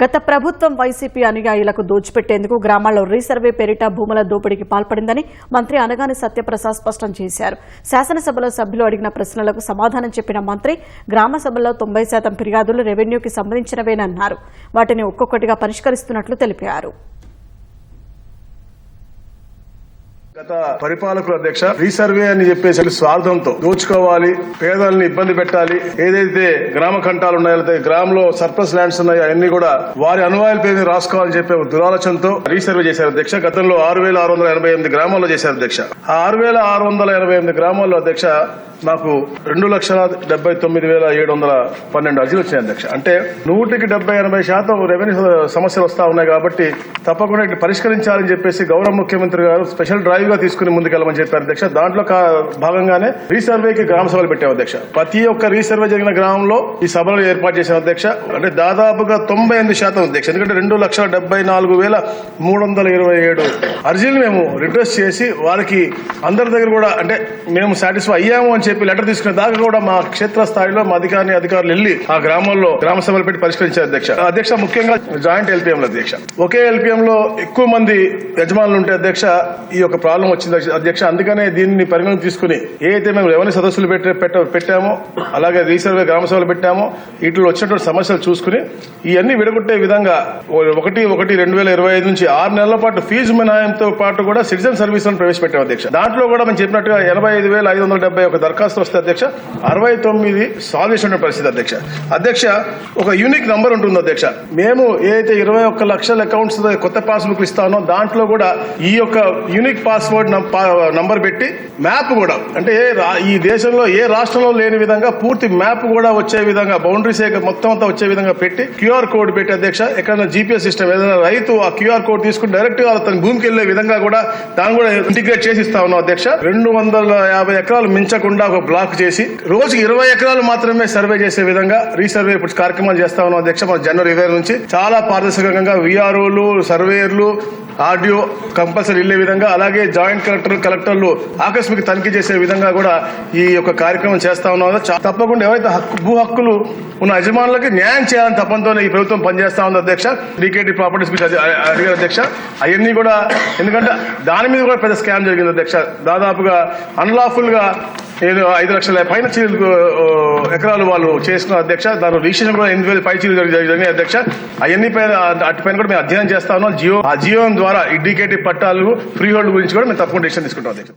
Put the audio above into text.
గత ప్రభుత్వం వైసీపీ అనుయాయులకు దోచిపెట్టేందుకు గ్రామాల్లో రీసర్వే పేరిట భూముల దోపిడీకి పాల్పడిందని మంత్రి అనగాని సత్యప్రసాద్ స్పష్టం చేశారు. శాసనసభలో సభ్యులు అడిగిన ప్రశ్నలకు సమాధానం చెప్పిన మంత్రి గ్రామ సభల్లో తొంభై శాతం ఫిర్యాదులు రెవెన్యూకి సంబంధించినవేనన్నారు. వాటిని ఒక్కొక్కటిగా పరిష్కరిస్తున్నట్లు తెలిపారు. గత పరిపాలకుల అధ్యక్ష రీసర్వే అని చెప్పేసి స్వార్థంతో దోచుకోవాలి పేదల్ని ఇబ్బంది పెట్టాలి. ఏదైతే గ్రామ కంటాలు ఉన్నాయో లేకపోతే గ్రామంలో సర్ప్లస్ ల్యాండ్స్ ఉన్నాయో అవన్నీ కూడా వారి అనువాయాల పేరు రాసుకోవాలని చెప్పే దురాలోచనతో రీసర్వే చేశారు అధ్యక్ష. గతంలో ఆరు వేల ఆరు వందల ఎనభై ఎనిమిది గ్రామాల్లో చేశారు అధ్యక్ష. ఆ ఆరు వేల ఆరు వందల ఎనభై ఎనిమిది గ్రామాల్లో అధ్యక్ష నాకు రెండు లక్షల డెబ్బై తొమ్మిది వేల ఏడు వందల పన్నెండు అర్జీలు వచ్చాయి అధ్యక్ష. అంటే నూటికి డెబ్బై ఎనభై శాతం రెవెన్యూ సమస్యలు వస్తా ఉన్నాయి కాబట్టి తప్పకుండా పరిష్కరించాలని చెప్పేసి గౌరవ ముఖ్యమంత్రి గారు స్పెషల్ డ్రైవ్ గా తీసుకుని ముందుకెళ్ళమని చెప్పారు అధ్యక్ష. దాంట్లో భాగంగానే రీసర్వేకి గ్రామ సభలు పెట్టాం అధ్యక్ష. ప్రతి ఒక్క రీసర్వే జరిగిన గ్రామంలో ఈ సభలు ఏర్పాటు చేసిన అధ్యక్ష. అంటే దాదాపుగా తొంభై ఎనిమిది శాతం అధ్యక్ష. ఎందుకంటే రెండు లక్షల డెబ్బై నాలుగు వేల మూడు వందల ఇరవై ఏడు అర్జీలు మేము రిక్వెస్ట్ చేసి వారికి అందరి దగ్గర కూడా అంటే మేము సాటిస్ఫై అయ్యాము అని చెప్పి లెటర్ తీసుకునే దాకా కూడా మా క్షేత్ర స్థాయిలో మా అధికారిని అధికారులు వెళ్ళి ఆ గ్రామంలో గ్రామ సభలు పెట్టి పరిష్కరించారు అధ్యక్ష. అధ్యక్ష ముఖ్యంగా జాయింట్ ఎల్పిఎం అధ్యక్ష. ఒకే ఎల్పిఎం లో ఎక్కువ మంది యజమానులు ఉంటే అధ్యక్ష ఈ యొక్క ప్రాబ్లం వచ్చింది అధ్యక్ష. అందుకనే దీన్ని పరిగణన తీసుకుని ఏదైతే మేము ఎవరిని సదస్సులు పెట్టే పెట్ట- పెట్టామో అలాగే రీసర్వే గ్రామ సభలు పెట్టామో వీటిలో వచ్చినటువంటి సమస్యలు చూసుకుని ఇవన్నీ విడగొట్టే విధంగా ఒకటి ఒకటి రెండు వేల ఇరవై ఐదు నుంచి ఆరు నెలల పాటు ఫీజు మినాయంతో పాటు కూడా సిటిజన్ సర్వీస్ ప్రవేశపెట్టాం అధ్యక్ష. దాంట్లో కూడా మనం చెప్పినట్టుగా ఎనభై ఐదు వేల ఐదు వందల డెబ్బై ఒక దరఖాస్తు వస్తే అధ్యక్ష. అరవై తొమ్మిది సాల్వ్ చేసిన పరిస్థితి అధ్యక్ష. అధ్యక్ష ఒక యూనిక్ నంబర్ ఉంటుంది అధ్యక్ష. మేము ఏదైతే ఇరవై ఒక్క లక్షల అకౌంట్స్ కొత్త పాస్బుక్ ఇస్తానో దాంట్లో కూడా ఈ యొక్క యూనిక్ పాస్ పాస్వర్డ్ నంబర్ పెట్టి మ్యాప్ కూడా. అంటే ఈ దేశంలో ఏ రాష్ట్రంలో లేని విధంగా పూర్తి మ్యాప్ కూడా వచ్చే విధంగా బౌండరీస్ మొత్తం అంతా వచ్చే విధంగా పెట్టి క్యూఆర్ కోడ్ పెట్టి అధ్యక్ష ఎక్కడైనా జీపీఎస్ సిస్టమ్ ఏదైనా రైతు ఆ క్యూఆర్ కోడ్ తీసుకుని డైరెక్ట్గా తన భూమికి వెళ్ళే విధంగా కూడా దాన్ని కూడా ఇంటిగ్రేట్ చేసి ఇస్తా ఉన్నాం అధ్యక్ష. రెండు వందల యాభై ఎకరాలు మించకుండా ఒక బ్లాక్ చేసి రోజుకి ఇరవై ఎకరాలు మాత్రమే సర్వే చేసే విధంగా రీసర్వే ఇప్పుడు కార్యక్రమాలు చేస్తా ఉన్నాం అధ్యక్ష మన జనవరి ఇరవై నుంచి. చాలా పారదర్శకంగా విఆర్ఓలు సర్వేయర్లు ఆర్డియో కంపల్సరీ వెళ్ళే విధంగా అలాగే జాయింట్ కలెక్టర్ కలెక్టర్లు ఆకస్మిక తనిఖీ చేసే విధంగా కూడా ఈ యొక్క కార్యక్రమం చేస్తా ఉన్నామో తప్పకుండా ఎవరైతే హక్కు భూ హక్కులు ఉన్న యజమానులకి న్యాయం చేయాలని తప్పంతోనే ఈ ప్రభుత్వం పనిచేస్తా ఉంది అధ్యక్ష. డీకేటీ ప్రాపర్టీస్ గురించి అడిగారు అధ్యక్ష. అవన్నీ కూడా ఎందుకంటే దాని మీద కూడా పెద్ద స్కామ్ జరిగింది అధ్యక్ష. దాదాపుగా అన్లాఫుల్గా ఏదో ఐదు లక్షల పైన చీరలు ఎకరాలు వాళ్ళు చేసుకున్న అధ్యక్ష. దాని రిజిస్ట్రేషన్ కూడా ఎనిమిది వేల పై చీరలు జరిగినాయి అధ్యక్ష. అవన్నీ పైన అటు పైన కూడా మేము అధ్యయనం చేస్తా ఉన్నాం. జియో ఆ జియో ద్వారా ఇండికేటివ్ పట్టాలు ఫ్రీ హోల్డ్ గురించి కూడా కూడా మేము తప్పకుండా డిసిషన్ తీసుకుంటాం అధ్యక్ష